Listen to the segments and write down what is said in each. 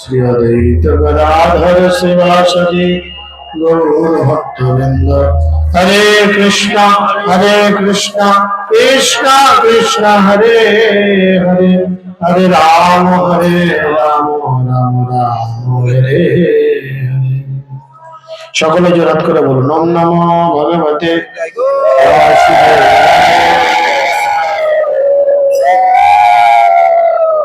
শ্রী অদ্বৈত গদাধর শিবাসজি গৌর ভক্তবৃন্দ। হরে কৃষ্ণ হরে কৃষ্ণ কৃষ্ণ কৃষ্ণ, হরে হরে। হরে রাম হরে রাম রাম রাম হরে। সকলে জোরাত করে বলুন, ওম নমো ভগবতে।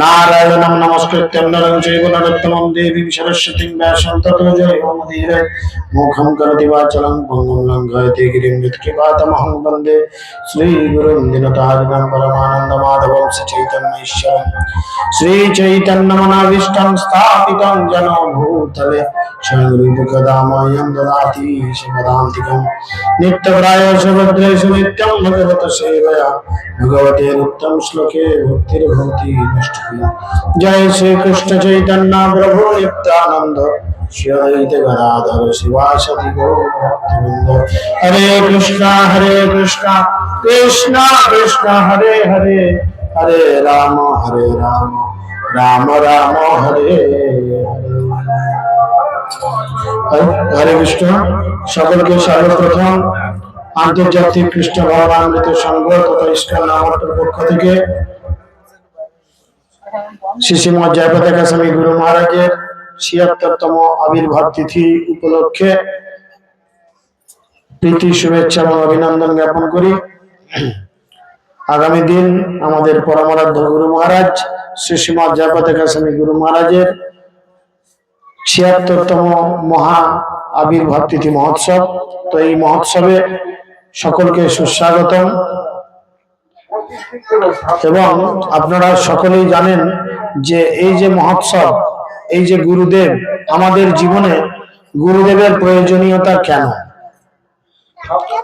నారాయణం నమస్కృత్యం నరం జయగుణరత్నం దేవీం సరస్వతిం వ్యాసం తతో జయోమధీర ముఖం కరతి వాచలం భంగం లంఘయతి గిరిం యత్కృపాతమహం వందే శ్రీగురుం దినతారిణం పరమానంద మాధవం సచైతన్యైశ్వరం శ్రీచైతన్యమనావిష్టం స్థాపితం జనో భూతలే स्वयंरूपकदामायं ददाति शिवदान्तिकं नित्यप्राय सुभद्रेषु नित्यं भगवत सेवया भगवते नित्यं श्लोके भक्तिर्भवति नष्ट জয় শ্রীকৃষ্ণ চৈতন্য প্রভু নিত্যানন্দ। শিবদৈতগদাধর শিবাসতি গোবিন্দ হরে কৃষ্ণ হরে কৃষ্ণ কৃষ্ণ কৃষ্ণ, হরে হরে হরে রাম হরে রাম রাম রাম, হরে হরে। কৃষ্ণ, সকলকে সর্বপ্রথম আন্তর্জাতিক কৃষ্ণ ভগবান সংঘ তথা ইস্কান পক্ষ থেকে শ্রী শ্রীমদ জয়পতাকা স্বামী গুরু মহারাজের ছিয়াত্তরতম আবির্ভাব তিথি উপলক্ষে প্রীতি, শুভেচ্ছা এবং অভিনন্দন জ্ঞাপন করি। আগামী দিন আমাদের পরমারাধ্য গুরু মহারাজ শ্রী শ্রীমদ জয়পতাকা স্বামী গুরু মহারাজের ছিয়াত্তরতম মহা আবির্ভাব তিথি মহোৎসব। তো এই মহোৎসবে সকলকে সুস্বাগতম। এবং আপনারা সকলেই জানেন যে এই যে মহোৎসব, এই যে গুরুদেব, আমাদের জীবনে গুরুদেবের প্রয়োজনীয়তা কেন?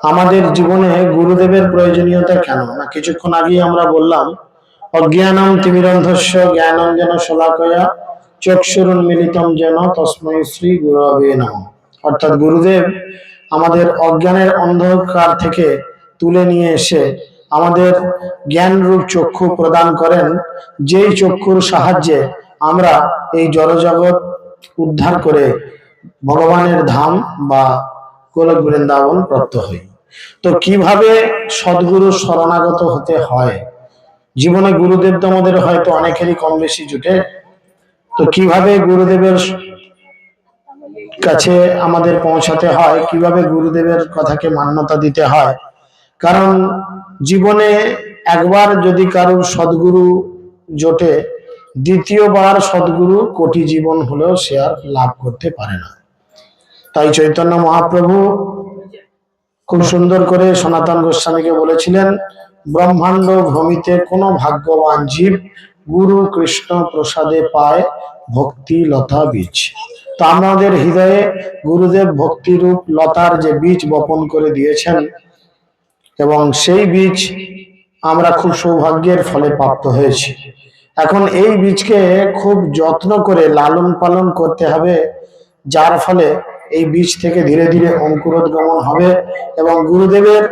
আমাদের জীবনে গুরুদেবের প্রয়োজনীয়তা কেন? না, কিছুক্ষণ আগেই আমরা বললাম অজ্ঞানম তিমিরন্ধস্য জ্ঞানম যেন শলাকয়া, চক্ষুরুন মিলিতম যেন তস্মৈ শ্রী গুরবে নম। অর্থাৎ গুরুদেব আমাদের অজ্ঞানের অন্ধকার থেকে তুলে নিয়ে এসে আমাদের জ্ঞান রূপ চক্ষু প্রদান করেন, যেই চক্ষুর সাহায্যে আমরা এই জড়জগৎ উদ্ধার করে ভগবানের ধাম বা গোলক বৃন্দাবন প্রাপ্ত হই। তো কীভাবে সদ্গুরু শরণাগত হতে হয়? জীবনে গুরুদেব তো আমাদের হয়তো অনেকেরই কম বেশি জুটে। তো কীভাবে গুরুদেবের কাছে আমাদের পৌঁছাতে হয়? কীভাবে গুরুদেবের কথাকে মান্যতা দিতে হয়? কারণ জীবনে একবার যদি কারোর সদ্গুরু জোটে, দ্বিতীয়বার সদ্গুরু কোটি জীবন হলেও সে আর লাভ করতে পারে না। তাই চৈতন্য মহাপ্রভু খুব সুন্দর করে সনাতন গোস্বামীকে বলেছিলেন, ব্রহ্মাণ্ড ভূমিতে কোনো ভাগ্যবান জীব গুরু কৃষ্ণ প্রসাদে পায় ভক্তি লতা বীজ। তো আমাদের হৃদয়ে গুরুদেব ভক্তিরূপ লতার যে বীজ বপন করে দিয়েছেন এবং সেই বীজ আমরা খুব সৌভাগ্যের ফলে প্রাপ্ত হয়েছি। এখন এই বীজকে খুব যত্ন করে লালন পালন করতে হবে, যার ফলে এই বীজ থেকে ধীরে ধীরে অঙ্কুরোদ্গমন হবে এবং গুরুদেবের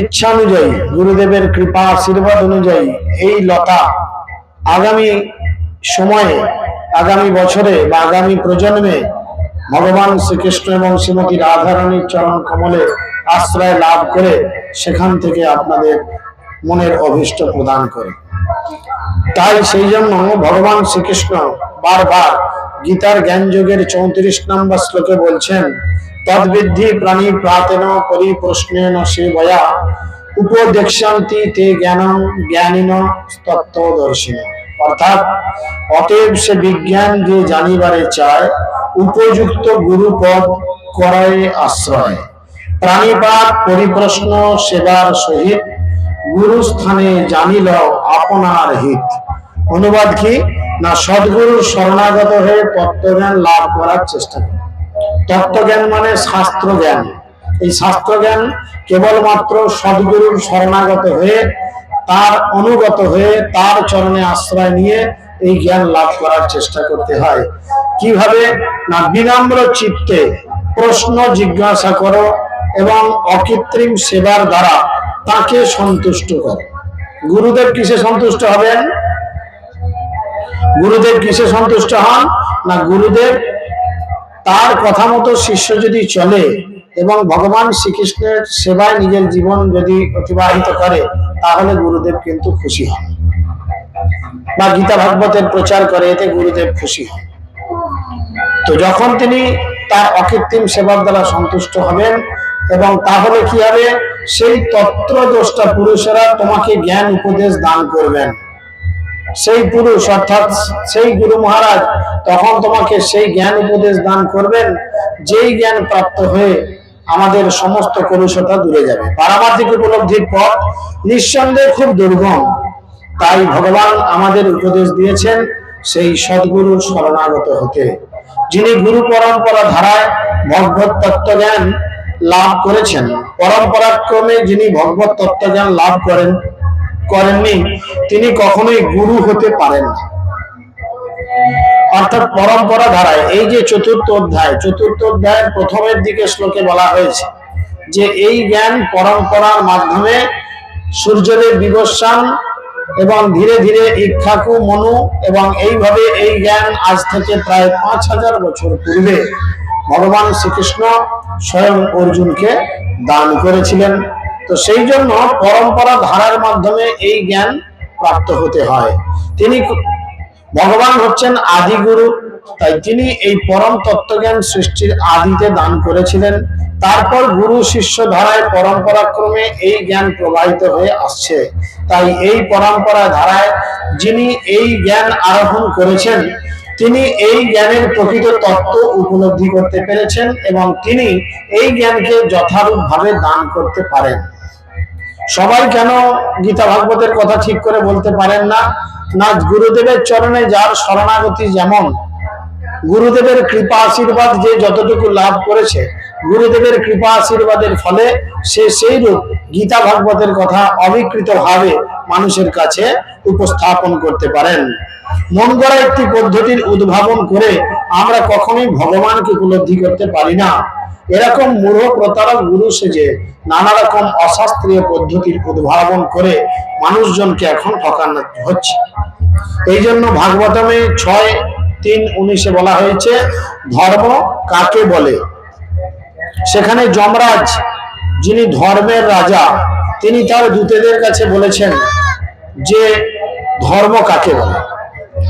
ইচ্ছা অনুযায়ী, গুরুদেবের কৃপা আশীর্বাদ অনুযায়ী এই লতা আগামী সময়ে, আগামী বছরে বা আগামী প্রজন্মে ভগবান শ্রীকৃষ্ণ এবং শ্রীমতী রাধারানীর চরণ কমলে আশ্রয় লাভ করে সেখান থেকে আপনাদের মনের অভিষ্ট প্রদান করে। তাই সেই জন্য ভগবান শ্রীকৃষ্ণ বারবার গীতার জ্ঞান যোগের চৌত্রিশ নম্বর শ্লোকে বলছেন, তদ্বিদ্ধি প্রাণী প্রাতেন পরিপ্রশ্নেন সেবয়া উপদেক্ষান্তি তে জ্ঞানম জ্ঞানীন তত্ত্বদর্শিনী অর্থাৎ, অতএব সে বিজ্ঞান যে জানিবারে চায়, উপযুক্ত গুরুপদ করায় আশ্রয়। প্রাণীপাত পরিপ্রশ্ন সেবার সহিত গুরুস্থানে জানিল আপনার হিত। অনুবাদ কি? না সদ্গুরুর শরণাগত হয়ে তত্ত্বজ্ঞান লাভ করার চেষ্টা করে। তত্ত্বজ্ঞান মানে শাস্ত্র জ্ঞান এই শাস্ত্র জ্ঞান কেবলমাত্র সদ্গুরুর শরণাগত হয়ে, তার অনুগত হয়ে, তার চরণে আশ্রয় নিয়ে এই জ্ঞান লাভ করার চেষ্টা করতে হয়। কীভাবে? না বিনম্র চিত্তে প্রশ্ন জিজ্ঞাসা করো এবং অকৃত্রিম সেবার দ্বারা তাকে সন্তুষ্ট করো। গুরুদেব কিসে সন্তুষ্ট হবেন? গুরুদেব কিসে সন্তুষ্ট হন? না, গুরুদেব তার কথা মতো শিষ্য যদি চলে এবং ভগবান শ্রীকৃষ্ণের সেবায় নিজের জীবন যদি অতিবাহিত করে, তাহলে গুরুদেব কিন্তু খুশি হন। বা গীতা ভাগবতের প্রচার করে, এতে গুরুদেব খুশি হন। তো যখন তিনি তার অকৃত্রিম সেবার দ্বারা সন্তুষ্ট হবেন এবং তাহলে কি হবে? সেই তত্ত্বদ্রষ্টা পুরুষেরা তোমাকে জ্ঞান উপদেশ দান করবেন। সেই পুরুষ, অর্থাৎ সেই গুরু মহারাজ, তখন তোমাকে সেই জ্ঞান উপদেশ দান করবেন, যেই জ্ঞান প্রাপ্ত হয়ে আমাদের সমস্ত কলুষতা দূরে যাবে। পারামার্থিক উপলব্ধির পথ নিঃসন্দেহে খুব দুর্গম। তাই ভগবান আমাদের উপদেশ দিয়েছেন সেই সদ্গুরু শরণাগত হতে। যিনি গুরু পরম্পরা ধারায় ভগবত তত্ত্বজ্ঞান লাভ করেছেন। পরম্পরাক্রমে যিনি ভগবত তত্ত্বজ্ঞান লাভ করেন, করেননি, তিনি কখনোই গুরু হতে পারেন না। অর্থাৎ পরম্পরা ধারায় এই যে চতুর্থ অধ্যায়, চতুর্থ অধ্যায়ের প্রথমের দিকে শ্লোকে বলা হয়েছে যে এই জ্ঞান পরম্পরার মাধ্যমে সূর্যদেব বিবস্বান এবং ধীরে ধীরে ইক্ষাকু মনু এবং এইভাবে এই জ্ঞান আজ থেকে প্রায় পাঁচ হাজার বছর পূর্বে ভগবান শ্রীকৃষ্ণ স্বয়ং অর্জুনকে দান করেছিলেন। তো সেই জন্য পরম্পরা ধারার মাধ্যমে এই জ্ঞান প্রাপ্ত হতে হয়। তিনি ভগবান হচ্ছেন আদি গুরু তাই তিনি এই পরম তত্ত্বজ্ঞান সৃষ্টির আদিতে দান করেছিলেন। তারপর গুরু শিষ্য ধারায় পরম্পরাক্রমে এই জ্ঞান প্রবাহিত হয়ে আসছে। তাই এই পরম্পরা ধারায় যিনি এই জ্ঞান আরোহণ করেছেন তিনি এই জ্ঞানের প্রকৃত তত্ত্ব উপলব্ধি করতে পেরেছেন এবং তিনি এই জ্ঞানকে যথারূপভাবে দান করতে পারেন। সবাই কেন গীতা ভাগবতের কথা ঠিক করে বলতে পারেন না? না, গুরুদেবের চরণে যার শরণাগতি যেমন, গুরুদেবের কৃপা আশীর্বাদ যে যতটুকু লাভ করেছে, গুরুদেবের কৃপা আশীর্বাদের ফলে সে সেই রূপ গীতা ভাগবতের কথা অবিকৃত ভাবে মানুষের কাছে উপস্থাপন করতে পারেন। মন গড়া একটি পদ্ধতির উদ্ভাবন করে আমরা কখনোই ভগবানকে উপলব্ধি করতে পারি না। এরকম মূঢ় প্রতারক গুরু সেজে নানা রকম অশাস্ত্রীয় পদ্ধতির উদ্ভাবন করে মানুষজনকে এখন ঠকানো হচ্ছে। এই জন্য ভাগবতমে ছয়, তিন, উনিশে বলা হয়েছে, ধর্ম কাকে বলে? সেখানে যমরাজ, যিনি ধর্মের রাজা তিনি তার দূতেদের কাছে বলেছেন যে, ধর্ম কাকে বলে?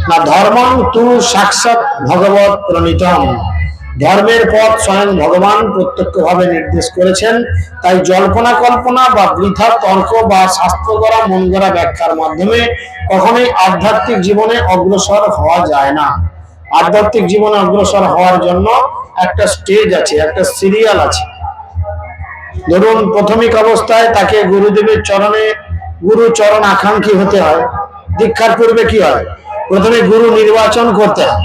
না, ধর্মং তু সাক্ষাৎ ভগবত প্রণীতম। ধর্মের পথ স্বয়ং ভগবান প্রত্যক্ষভাবে নির্দেশ করেছেন। তাই জল্পনা কল্পনা বা বৃথা তর্ক বা শাস্ত্র করা মন গড়া ব্যাখ্যার মাধ্যমে কখনোই আধ্যাত্মিক জীবনে অগ্রসর হওয়া যায় না। আধ্যাত্মিক জীবনে অগ্রসর হওয়ার জন্য একটা স্টেজ আছে, একটা সিরিয়াল আছে। ধরুন প্রাথমিক অবস্থায় তাকে গুরুদেবের চরণে, গুরু চরণ আকাঙ্ক্ষী হতে হয়। দীক্ষার পূর্বে কি হয়? প্রথমে গুরু নির্বাচন করতে হয়।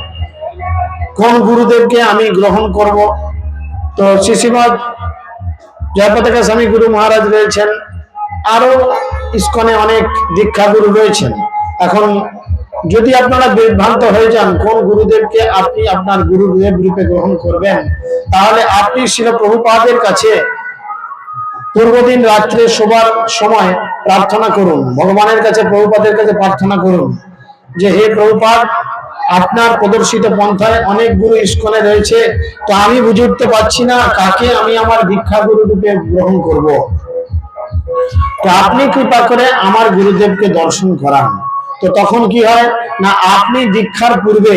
কোন গুরুদেবকে আমি গ্রহণ করব? তো শিশিমদ জয়পতাকা স্বামী গুরু মহারাজ রয়েছেন। আরও ইস্কনে অনেক দীক্ষা গুরু রয়েছেন। এখন যদি আপনারা বিভ্রান্ত হয়ে যান, কোন গুরুদেবকে আপনি আপনার গুরুদেব রূপে গ্রহণ করবেন? তাহলে আপনি শিল প্রভুপাদের কাছে পূর্বদিন রাত্রে শোবার সময় প্রার্থনা করুন। ভগবানের কাছে, প্রভুপাদের কাছে প্রার্থনা করুন যে, হে প্রভুপাদ, আপনার প্রদর্শিত পন্থায় অনেক গুরু ইস্কনে রয়েছে। তো আমি বুঝে উঠতে পারছি না কাকে আমি আমার দীক্ষা গুরু রূপে গ্রহণ করব। তো আপনি কৃপা করে আমার গুরুদেবকে দর্শন করান। তো তখন কি হয়? না, আপনি দীক্ষার পূর্বে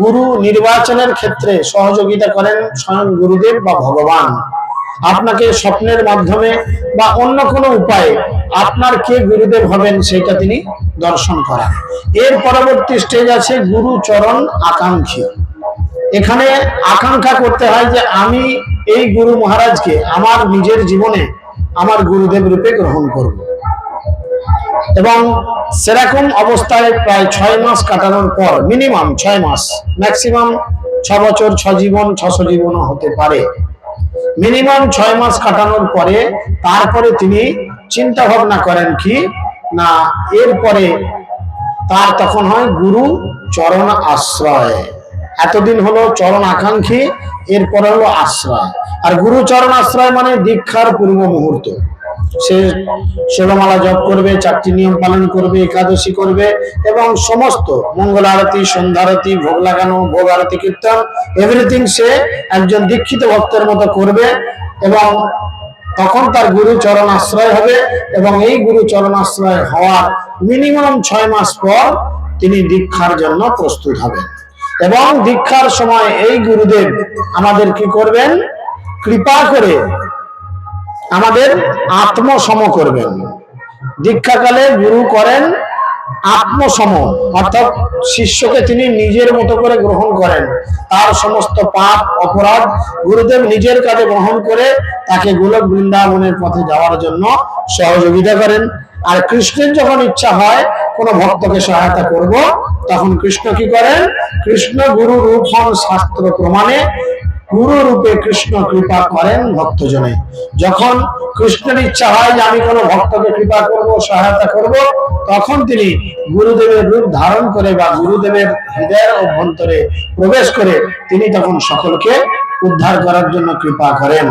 গুরু নির্বাচনের ক্ষেত্রে সহযোগিতা করেন স্বয়ং গুরুদেব বা ভগবান। আপনাকে স্বপ্নের মাধ্যমে বা অন্য কোনো উপায়ে আপনার কে গুরুদেব হবেন সেটা তিনি দর্শন করান। এর পরবর্তী স্টেজ আছে গুরু চরণ আকাঙ্ক্ষী। এখানে আকাঙ্ক্ষা করতে হয় যে আমি এই গুরু মহারাজকে আমার নিজের জীবনে আমার গুরুদেব রূপে গ্রহণ করব। এবং সেরকম অবস্থায় প্রায় ছয় মাস কাটানোর পর মিনিমাম ছয় মাস ম্যাক্সিমাম ছ বছর ছ জীবন, ছশো জীবনও হতে পারে। মিনিমাম ছয় মাস কাটানোর পরে তারপরে তিনি চিন্তা ভাবনা করেন কি, না, এরপরে তার তখন হয় গুরু চরণ আশ্রয়। এতদিন হলো চরণ আকাঙ্ক্ষী, এরপরে হলো আশ্রয়। আর গুরু চরণ আশ্রয় মানে দীক্ষার পূর্ব মুহূর্ত। সে ষোলমালা জপ করবে, চারটি নিয়ম পালন করবে, একাদশী করবে এবং সমস্ত মঙ্গল আরতি, সন্ধ্যা আরতি, ভোগ লাগানো, ভোগ আরতি, কীর্তন এভরিথিং সে একজন দীক্ষিত ভক্তের মতো করবে এবং তখন তার গুরু চরণ আশ্রয় হবে এবং এই গুরু চরণ আশ্রয় হওয়ার মিনিমাম ছয় মাস পর তিনি দীক্ষার জন্য প্রস্তুত হবেন। এবং দীক্ষার সময় এই গুরুদেব আমাদের কি করবেন? কৃপা করে আমাদের আত্মসম করবেন। দীক্ষাকালে গুরু করেন আত্মসম অর্থাৎ শিষ্যকে তিনি নিজের মতো করে গ্রহণ করেন। তার সমস্ত পাপ, অপরাধ গুরুদেব নিজের কাজে গ্রহণ করে তাকে গোলক বৃন্দাবনের পথে যাওয়ার জন্য সহযোগিতা করেন। আর কৃষ্ণের যখন ইচ্ছা হয়, কোন ভক্তকে সহায়তা করব, তখন কৃষ্ণ কি করেন? কৃষ্ণ গুরু রূপ হন শাস্ত্র প্রমাণে গুরু রূপে কৃষ্ণ কৃপা করেন ভক্তজনে। যখন কৃষ্ণের ইচ্ছা হয় যে আমি কোনো ভক্তকে কৃপা করব, সহায়তা করব, তখন তিনি গুরুদেবের রূপ ধারণ করে বা গুরুদেবের হৃদয়ের অভ্যন্তরে প্রবেশ করে তিনি তখন সকলকে উদ্ধার করার জন্য কৃপা করেন।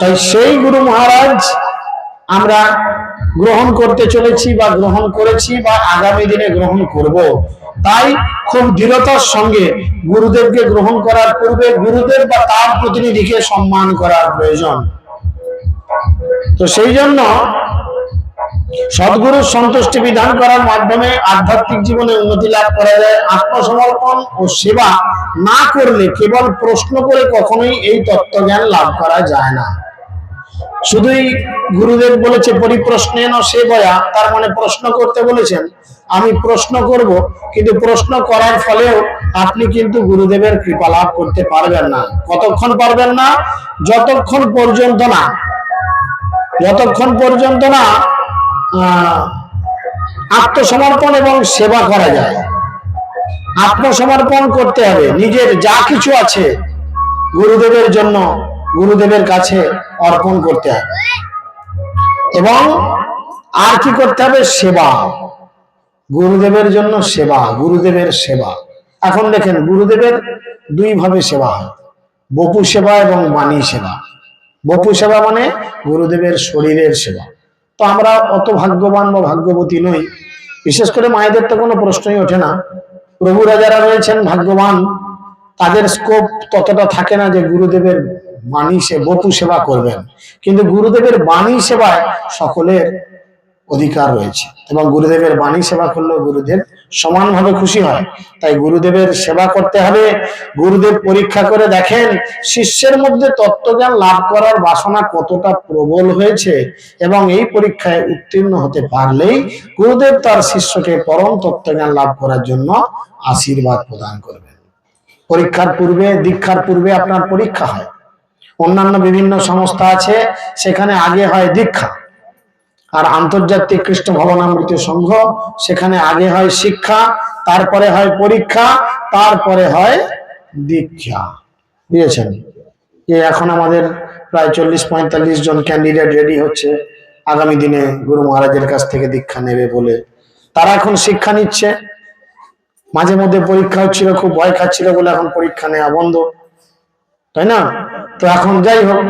তাই সেই গুরু মহারাজ আমরা গ্রহণ করতে চলেছি বা গ্রহণ করেছি বা আগামী দিনে গ্রহণ করব। তাই খুব দৃঢ়তার সঙ্গে গুরুদেবকে গ্রহণ করার পূর্বে গুরুদেব বা তার প্রতিনিধিকে সম্মান করার প্রয়োজন। তো সেই জন্য সদ্গুরুর সন্তুষ্টি বিধান করার মাধ্যমে আধ্যাত্মিক জীবনে উন্নতি লাভ করা যায়। আত্মসমর্পণ ও সেবা না করলে কেবল প্রশ্ন করে কখনোই এই তত্ত্বজ্ঞান লাভ করা যায় না। শুধুই গুরুদেব বলেছে পরিপ্রশ্নে সে সেবয়া তার মানে প্রশ্ন করতে বলেছেন, আমি প্রশ্ন করব, কিন্তু প্রশ্ন করার ফলেও আপনি কিন্তু গুরুদেবের কৃপা লাভ করতে পারবেন না। কতক্ষণ পারবেন না? যতক্ষণ পর্যন্ত না। যতক্ষণ পর্যন্ত না আত্মসমর্পণ এবং সেবা করা যায়। আত্মসমর্পণ করতে হবে। নিজের যা কিছু আছে গুরুদেবের জন্য গুরুদেবের কাছে অর্পণ করতে হবে এবং আর কি করতে হবে? সেবা। গুরুদেবের জন্য সেবা, গুরুদেবের সেবা। এখন দেখেন, গুরুদেবের দুই ভাবে সেবা হয়। বপু সেবা এবং বাণী সেবা। বপু সেবা মানে গুরুদেবের শরীরের সেবা। তো আমরা অত ভাগ্যবান বা ভাগ্যবতী নই। বিশেষ করে মায়েদের তো কোনো প্রশ্নই ওঠে না। প্রভুরা যারা রয়েছেন ভাগ্যবান, তাদের স্কোপ ততটা থাকে না যে গুরুদেবের বাণী সে বপু সেবা করবেন। কিন্তু গুরুদেবের বাণী সেবায় সকলের অধিকার রয়েছে। এবং গুরুদেবের বাণী সেবা করলেও গুরুদেব সমানভাবে খুশি হয়। তাই গুরুদেবের সেবা করতে হবে। গুরুদেব পরীক্ষা করে দেখেন, শিষ্যের মধ্যে তত্ত্বজ্ঞান লাভ করার বাসনা কতটা প্রবল হয়েছে এবং এই পরীক্ষায় উত্তীর্ণ হতে পারলেই গুরুদেব তার শিষ্যকে পরম তত্ত্বজ্ঞান লাভ করার জন্য আশীর্বাদ প্রদান করবেন। পরীক্ষার পূর্বে, দীক্ষার পূর্বে আপনার পরীক্ষা হয়। অন্যান্য বিভিন্ন সংস্থা আছে, সেখানে আগে হয় দীক্ষা। আর আন্তর্জাতিক কৃষ্ণ ভবনামৃত সংঘ, সেখানে আগে হয় শিক্ষা, তারপরে হয় পরীক্ষা, তারপরে হয় দীক্ষা। বুঝেছেন? যে এখন আমাদের প্রায় চল্লিশ পঁয়তাল্লিশ জন ক্যান্ডিডেট রেডি হচ্ছে। আগামী দিনে গুরু মহারাজের কাছ থেকে দীক্ষা নেবে বলে। তারা এখন শিক্ষা নিচ্ছে। মাঝে মধ্যে পরীক্ষা হচ্ছিল খুব ভয় খাচ্ছিল বলে এখন পরীক্ষা নেওয়া বন্ধ। তাই না? তো এখন যাই হোক,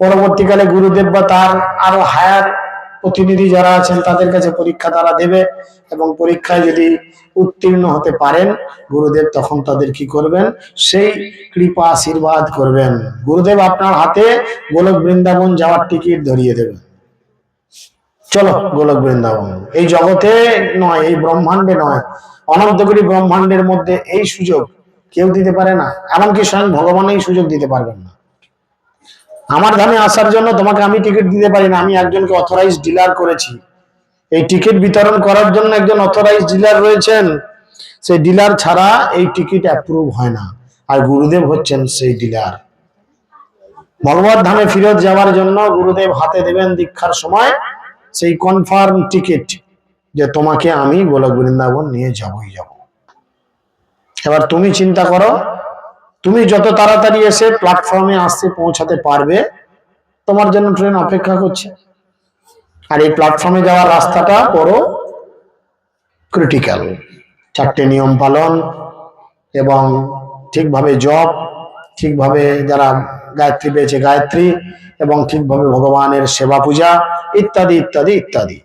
পরবর্তীকালে গুরুদেব বা তার আরও হায়ার প্রতিনিধি যারা আছেন, তাদের কাছে পরীক্ষা তারা দেবে এবং পরীক্ষায় যদি উত্তীর্ণ হতে পারেন, গুরুদেব তখন তাদের কি করবেন? সেই কৃপা আশীর্বাদ করবেন। গুরুদেব আপনার হাতে গোলক বৃন্দাবন যাওয়ার টিকিট ধরিয়ে দেবেন। চলো গোলক বৃন্দাবন। এই জগতে নয়, এই ব্রহ্মাণ্ডে নয় অনন্তগুরি ব্রহ্মাণ্ডের মধ্যে এই সুযোগ কেউ দিতে পারে না। এমনকি স্বয়ং ভগবান এই সুযোগ দিতে পারবেন না। আমার ধামে আসার জন্য তোমাকে আমি টিকিট দিতে পারি না। আমি একজনকে অথরাইজ ডিলার করেছি। এই টিকিট বিতরণ করার জন্য একজন অথরাইজ ডিলার রয়েছেন। সেই ডিলার ছাড়া এই টিকিট অ্যাপ্রুভ হয় না। আর গুরুদেব হচ্ছেন সেই ডিলার ভগবত ধামে ফিরত যাওয়ার জন্য গুরুদেব হাতে দেবেন দীক্ষার সময় সেই কনফার্ম টিকিট যে তোমাকে আমি গোলক বৃন্দাবন নিয়ে যাবই যাব। এবার তুমি চিন্তা করো তুমি যত তাড়াতাড়ি এসে প্ল্যাটফর্মে আসতে পৌঁছাতে পারবে তোমার জন্য ট্রেন অপেক্ষা করছে। আর এই প্ল্যাটফর্মে যাওয়ার রাস্তাটা বড় ক্রিটিক্যাল চারটে নিয়ম পালন এবং ঠিকভাবে জপ ঠিকভাবে যারা গায়ত্রী পেয়েছে গায়ত্রী এবং ঠিকভাবে ভগবানের সেবা পূজা ইত্যাদি ইত্যাদি ইত্যাদি।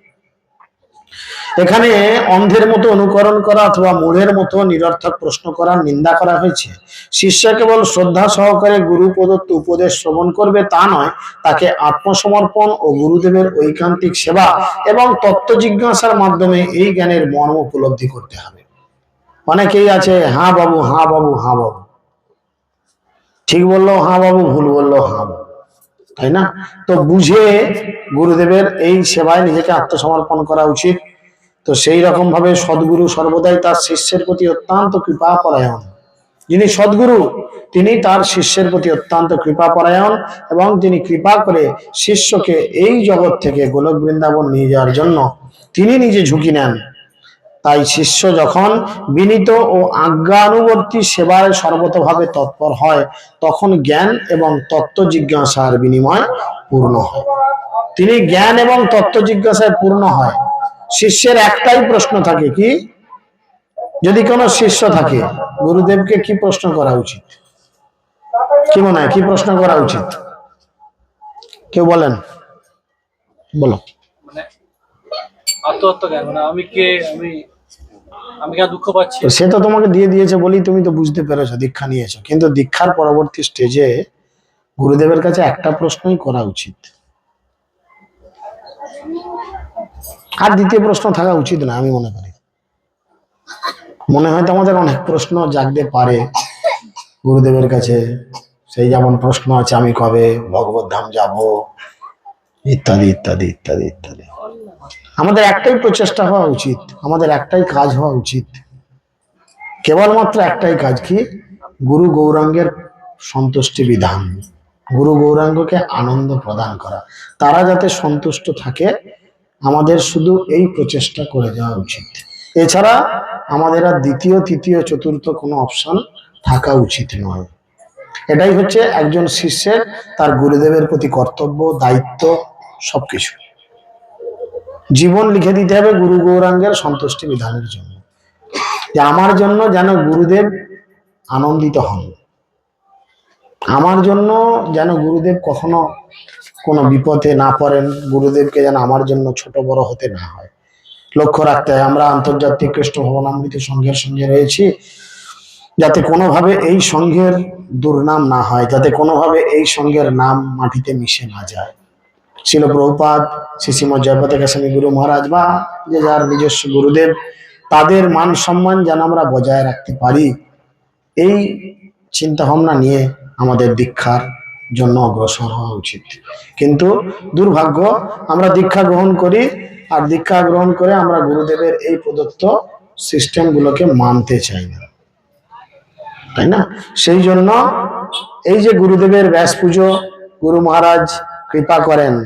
এখানে অন্ধের মতো অনুকরণ করা অথবা মূঢ়ের মতো নিরর্থক প্রশ্ন করার নিন্দা করা হয়েছে। শিষ্য কেবল শ্রদ্ধা সহকারে গুরু প্রদত্ত উপদেশ শ্রবণ করবে তা নয়, তাকে আত্মসমর্পণ ও গুরুদেবের ঐকান্তিক সেবা এবং তত্ত্ব জিজ্ঞাসার মাধ্যমে এই জ্ঞানের মর্ম উপলব্ধি করতে হবে। অনেকেই আছে হ্যাঁ বাবু হ্যাঁ বাবু হ্যাঁ বাবু। ঠিক বলল হ্যাঁ বাবু, ভুল বলল হ্যাঁ বাবু। তাই না? তো বুঝে গুরুদেবের এই সেবায় নিজেকে আত্মসমর্পণ করা উচিত। তো সেই রকম ভাবে সদ্গুরু সর্বদাই তার শিষ্যের প্রতি অত্যন্ত কৃপা পরায়ণ। যিনি সদ্গুরু, তিনি তার শিষ্যের প্রতি অত্যন্ত কৃপা পরায়ণ এবং তিনি কৃপা করে শিষ্যকে এই জগৎ থেকে গোলক বৃন্দাবন নিয়ে যাওয়ার জন্য তিনি নিজে ঝুঁকি নেন। তাই শিষ্য যখন বিনীত ও আজ্ঞানুবর্তী সেবায় সর্বতভাবে তৎপর হয়, তখন জ্ঞান এবং তত্ত্ব জিজ্ঞাসার বিনিময় পূর্ণ হয়। তিনি জ্ঞান এবং তত্ত্ব জিজ্ঞাসায় পূর্ণ হয়। শিষ্যের একটাই প্রশ্ন থাকে কি? যদি কোনো শিষ্য থাকে গুরুদেবকে কি প্রশ্ন করা উচিত? কি মনে হয় কি প্রশ্ন করা উচিত? কেউ বলেন? বলো। মানে মানে আমি কে? আমি আমি দুঃখ পাচ্ছি? সে তো তোমাকে দিয়ে দিয়েছে বলেই তুমি তো বুঝতে পেরেছ দীক্ষা নিয়েছো। কিন্তু দীক্ষার পরবর্তী স্টেজে গুরুদেবের কাছে একটা প্রশ্নই করা উচিত। আর দ্বিতীয় প্রশ্ন থাকা উচিত না, আমি মনে করি। মনে হয় তো আমাদের অনেক প্রশ্ন জাগতে পারে। গুরুদেবের কাছে সেই যেমন প্রশ্ন আছে, আমি কবে ভগবত ধাম যাব? ইত্যাদি ইত্যাদি ইত্যাদি ইত্যাদি। আমাদের একটাই প্রচেষ্টা হওয়া উচিত, আমাদের একটাই কাজ হওয়া উচিত। কেবলমাত্র একটাই কাজ কি? গুরু গৌরাঙ্গের সন্তুষ্টি বিধান। গুরু গৌরাঙ্গকে আনন্দ প্রদান করা। তারা যাতে সন্তুষ্ট থাকে আমাদের শুধু এই প্রচেষ্টা করে যাওয়া উচিত। এছাড়া আমাদের আর দ্বিতীয়, তৃতীয়, চতুর্থ কোনো অপশন থাকা উচিত নয়। এটাই হচ্ছে একজন শিষ্যের তার গুরুদেবের প্রতি কর্তব্য, দায়িত্ব, সবকিছু। জীবন লিখে দিতে হবে গুরু গৌরাঙ্গের সন্তুষ্টি বিধানের জন্য। যে আমার জন্য যেন গুরুদেব আনন্দিত হন। আমার জন্য যেন গুরুদেব কখনো কোনো বিপদে না পড়েন গুরুদেবকে যেন আমার জন্য ছোট বড় হতে না হয়। লক্ষ্য রাখতে হয় আমরা আন্তর্জাতিক কৃষ্ণ ভবনামৃত সংঘের সঙ্গে রয়েছি যাতে কোনোভাবে এই সংঘের দুর্নাম না হয় যাতে কোনোভাবে এই সংঘের নাম মাটিতে মিশে না যায়। ছিল প্রভুপাদ শ্রীশ্রীমদ জয়পতি গোস্বামী গুরু মহারাজ বা যে যার নিজস্ব গুরুদেব তাদের মান সম্মান যেন আমরা বজায় রাখতে পারি এই চিন্তা ভাবনা নিয়ে আমাদের দীক্ষার জন্য অগ্রসর হওয়া উচিত। কিন্তু দুর্ভাগ্য, আমরা দীক্ষা গ্রহণ করি আর দীক্ষা গ্রহণ করে আমরা গুরুদেবের এই প্রদত্ত সিস্টেমগুলোকে মানতে চাই না। তাই না? সেই জন্য এই যে গুরুদেবের ব্যাস পুজো, গুরু মহারাজ কৃপা করেন।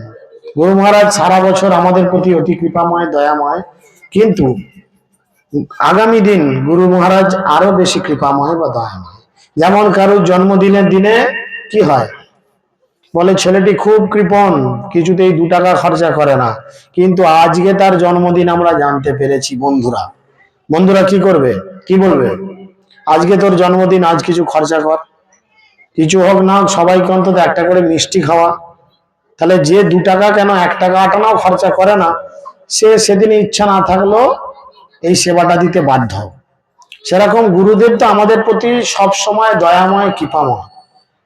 গুরু মহারাজ সারা বছর আমাদের প্রতি অতি কৃপাময়, দয়াময়। কিন্তু আগামী দিন গুরু মহারাজ আরও বেশি কৃপাময় বা দয়াময়। যেমন কারোর জন্মদিনের দিনে কি হয়? বলে, ছেলেটি খুব কৃপণ, কিছুতেই দু টাকা খরচা করে না। কিন্তু আজকে তার জন্মদিন আমরা জানতে পেরেছি, বন্ধুরা। বন্ধুরা কি করবে? কি বলবে? আজকে তোর জন্মদিন, আজ কিছু খরচা কর। কিছু হোক না হোক, সবাইকে অন্তত একটা করে মিষ্টি খাওয়া। তাহলে যে দু টাকা কেন এক টাকা আটানাও খরচা করে না, সে সেদিন ইচ্ছা না থাকলেও এই সেবাটা দিতে বাধ্য। সেরকম গুরুদেব তো আমাদের প্রতি সব সময় দয়াময়, কৃপাময়।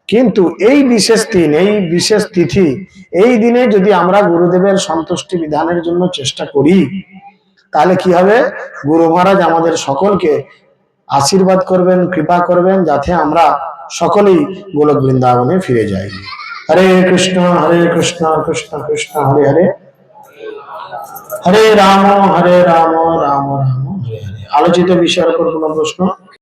কিন্তু এই বিশেষ দিন, এই বিশেষ তিথি, এই দিনে যদি আমরা গুরুদেবের সন্তুষ্টি বিধানের জন্য চেষ্টা করি, তাহলে কি হবে? গুরু মহারাজ আমাদের সকলকে আশীর্বাদ করবেন, কৃপা করবেন, যাতে আমরা সকলেই গোলক বৃন্দাবনে ফিরে যাই। হরে কৃষ্ণ হরে কৃষ্ণ কৃষ্ণ কৃষ্ণ, হরে হরে। হরে রাম হরে রাম রাম রাম, হরে হরে। আলোচিত বিষয়ের উপর কোনো প্রশ্ন?